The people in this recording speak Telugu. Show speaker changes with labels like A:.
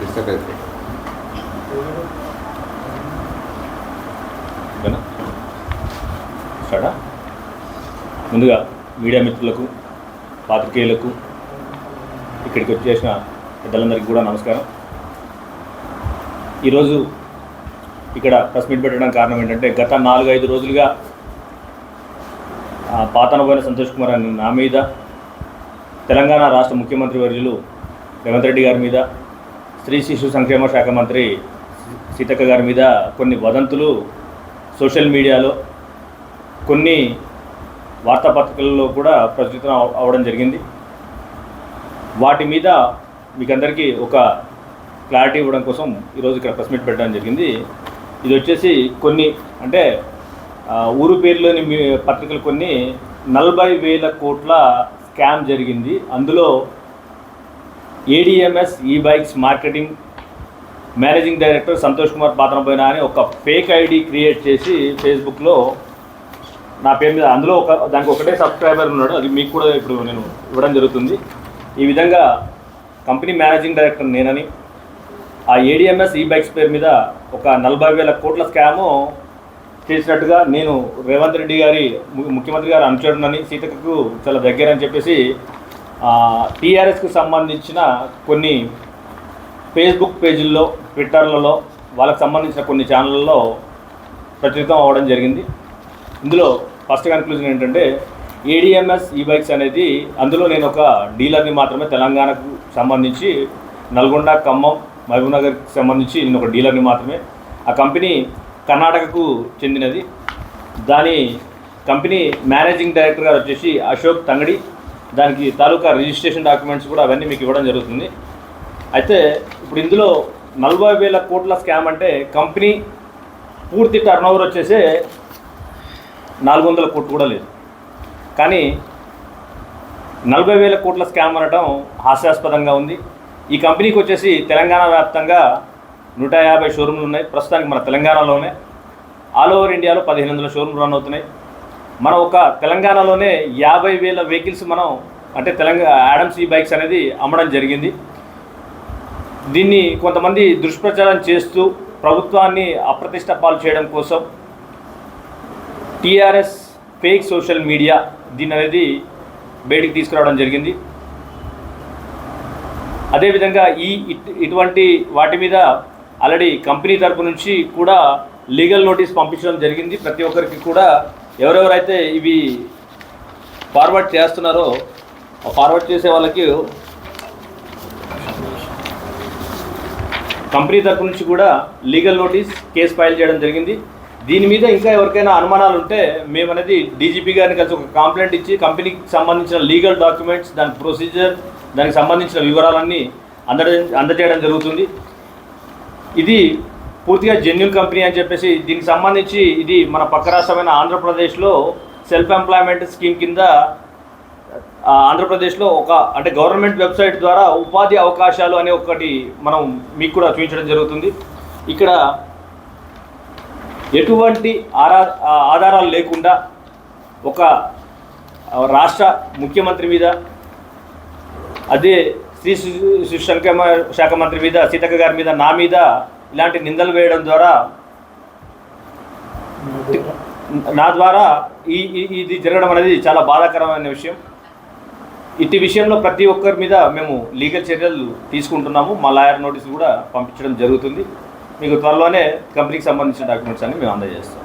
A: డిస్టర్బ్
B: ముందుగా మీడియా మిత్రులకు పాత్రికేయులకు ఇక్కడికి వచ్చేసిన పెద్దలందరికీ కూడా నమస్కారం. ఈరోజు ఇక్కడ ప్రెస్ మీట్ పెట్టడం కారణం ఏంటంటే గత నాలుగు ఐదు రోజులుగా ఆ, పాతనబోయిన సంతోష్ కుమార్ అని నా మీద తెలంగాణ రాష్ట్ర ముఖ్యమంత్రి వర్యులు రేవంత్ రెడ్డి గారి మీద స్త్రీ శిశు సంక్షేమ శాఖ మంత్రి సీతక్క గారి మీద కొన్ని వదంతులు సోషల్ మీడియాలో కొన్ని వార్తాపత్రికల్లో కూడా ప్రచురితం అవడం జరిగింది. వాటి మీద మీకందరికీ ఒక క్లారిటీ ఇవ్వడం కోసం ఈరోజు ఇక్కడ ప్రెస్ మీట్ పెట్టడం జరిగింది. ఇది వచ్చేసి కొన్ని అంటే ఊరు పేర్లోని మీ పత్రికలు కొన్ని నలభై వేల కోట్ల స్కామ్ జరిగింది. అందులో ADMS e bikes marketing managing director Santosh Kumar పాత్ర పోయిన అని ఒక ఫేక్ ఐడి క్రియేట్ చేసి ఫేస్బుక్లో నా పేరు మీద అందులో ఒక దానికి ఒకటే సబ్స్క్రైబర్ ఉన్నాడు. అది మీకు కూడా ఇప్పుడు నేను ఇవ్వడం జరుగుతుంది. ఈ విధంగా కంపెనీ మేనేజింగ్ డైరెక్టర్ నేనని ఆ ఏడిఎంఎస్ ఈ బైక్స్ పేరు మీద ఒక నలభై వేల కోట్ల స్కాము చేసినట్టుగా నేను రేవంత్ రెడ్డి గారి ము- ముఖ్యమంత్రి గారు అనుచరునని సీతకు చాలా దగ్గర అని చెప్పేసి టీఆర్ఎస్కు సంబంధించిన కొన్ని ఫేస్బుక్ పేజీల్లో ట్విట్టర్లలో వాళ్ళకి సంబంధించిన కొన్ని ఛానళ్ళలో ప్రచురితం అవ్వడం జరిగింది. ఇందులో ఫస్ట్ కన్క్లూజన్ ఏంటంటే ఏడిఎంఎస్ ఈ బైక్స్ అనేది అందులో నేను ఒక డీలర్ని మాత్రమే తెలంగాణకు సంబంధించి నల్గొండ ఖమ్మం మహబూబ్నగర్కి సంబంధించి నేను ఒక డీలర్ని మాత్రమే. ఆ కంపెనీ కర్ణాటకకు చెందినది. దాని కంపెనీ మేనేజింగ్ డైరెక్టర్ గారు వచ్చేసి అశోక్ తంగడి. దానికి తాలూకా రిజిస్ట్రేషన్ డాక్యుమెంట్స్ కూడా అవన్నీ మీకు ఇవ్వడం జరుగుతుంది. అయితే ఇప్పుడు ఇందులో నలభై వేల కోట్ల స్కామ్ అంటే కంపెనీ పూర్తి టర్న్ ఓవర్ వచ్చేసే నాలుగు వందల కోట్లు కూడా లేదు. కానీ నలభై వేల కోట్ల స్కామ్ అనడం హాస్యాస్పదంగా ఉంది. ఈ కంపెనీకి వచ్చేసి తెలంగాణ వ్యాప్తంగా నూట యాభై షోరూమ్లు ఉన్నాయి. ప్రస్తుతానికి మన తెలంగాణలోనే. ఆల్ ఓవర్ ఇండియాలో పదిహేను వందల షోరూమ్లు రన్ అవుతున్నాయి. మనం ఒక తెలంగాణలోనే యాభై వేల వెహికల్స్ మనం అంటే తెలంగాణ యాడమ్స్ ఈ బైక్స్ అనేది అమ్మడం జరిగింది. దీన్ని కొంతమంది దుష్ప్రచారం చేస్తూ ప్రభుత్వాన్ని అప్రతిష్ట పాలు చేయడం కోసం టీఆర్ఎస్ ఫేక్ సోషల్ మీడియా దీని అనేది బయటికి తీసుకురావడం జరిగింది. అదేవిధంగా ఈ ఇట్- ఇటువంటి వాటి మీద ఆల్రెడీ కంపెనీ తరపు నుంచి కూడా లీగల్ నోటీస్ పంపించడం జరిగింది. ప్రతి ఒక్కరికి కూడా ఎవరెవరైతే ఇవి ఫార్వర్డ్ చేస్తున్నారో ఫార్వర్డ్ చేసే వాళ్ళకి కంపెనీ తరపు నుంచి కూడా లీగల్ నోటీస్ కేసు ఫైల్ చేయడం జరిగింది. దీని మీద ఇంకా ఎవరికైనా అనుమానాలు ఉంటే మేము అనేది డీజీపీ గారిని కలిసి ఒక కంప్లైంట్ ఇచ్చి కంపెనీకి సంబంధించిన లీగల్ డాక్యుమెంట్స్ దాని ప్రొసీజర్ దానికి సంబంధించిన వివరాలన్నీ అందజ అందజేయడం జరుగుతుంది. ఇది పూర్తిగా జెన్యున్ కంపెనీ అని చెప్పేసి దీనికి సంబంధించి ఇది మన పక్క రాష్ట్రమైన ఆంధ్రప్రదేశ్లో సెల్ఫ్ ఎంప్లాయ్మెంట్ స్కీమ్ కింద ఆంధ్రప్రదేశ్లో ఒక అంటే గవర్నమెంట్ వెబ్సైట్ ద్వారా ఉపాధి అవకాశాలు అనే ఒకటి మనం మీకు కూడా చూపించడం జరుగుతుంది. ఇక్కడ ఎటువంటి ఆరా ఆధారాలు లేకుండా ఒక రాష్ట్ర ముఖ్యమంత్రి మీద అదే శ్రీ శిశు శాఖ మంత్రి మీద సీతక్క గారి మీద నా మీద ఇలాంటి నిందలు వేయడం ద్వారా నా ద్వారా ఈ ఇది జరగడం అనేది చాలా బాధాకరమైన విషయం. ఇట్టి విషయంలో ప్రతి ఒక్కరి మీద మేము లీగల్ చర్యలు తీసుకుంటున్నాము. మా లాయర్ నోటీస్ కూడా పంపించడం జరుగుతుంది. మీకు త్వరలోనే కంపెనీకి సంబంధించిన డాక్యుమెంట్స్ అన్ని మేము అందజేస్తాం.